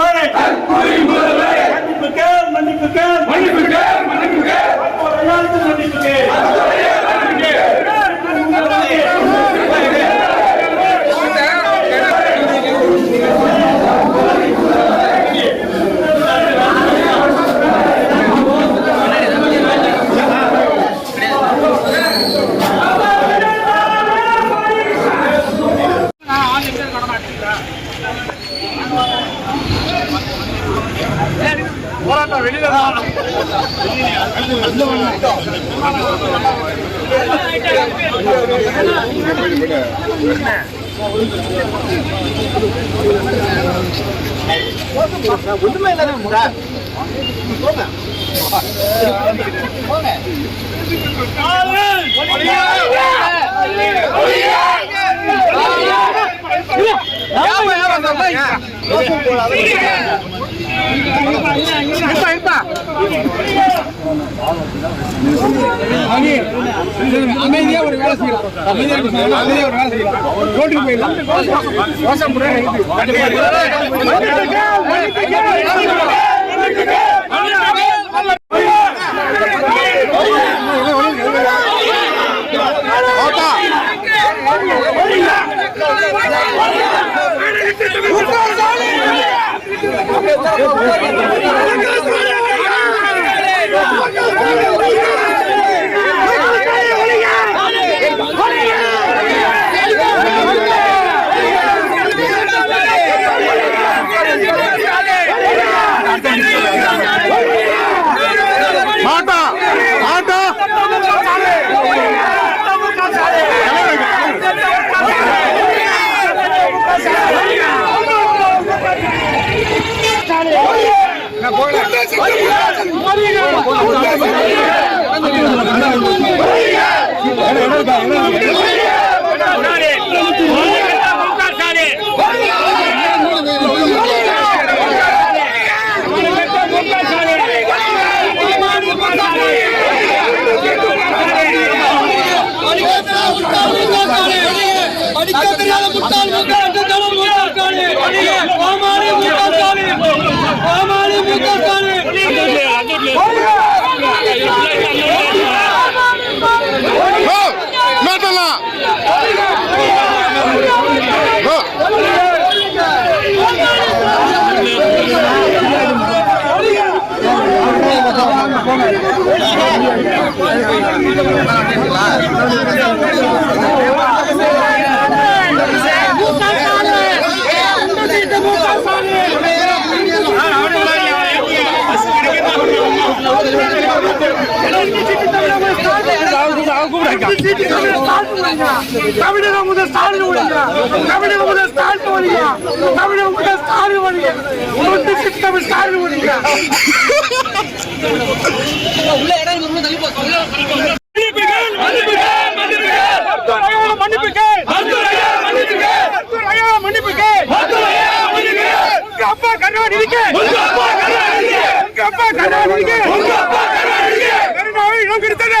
মারে ஒண்ணுமே இல்லாத சார் அமைதியா ஒரு வேலை செய்யலாம் அமைதியா ஒரு வேலை செய்யலாம் ரோட்டுக்கு போயிடலாம் ரோசம் Eu, eu, eu, படிக்க தமிழக முதல் ஸ்டாலின் ஒழிங்க தமிழக முதல் ஸ்டாலின் ஒழிங்க தமிழக முதல் ஸ்டாலின் ஒழிங்க தொண்டு சித்தம் ஸ்டாலின் ஒழிங்க அப்பா கருணாநிதிக்கு அப்பா கருணாநிதிக்கு கருணாவை இடம் கொடுத்தது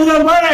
முதல்வரே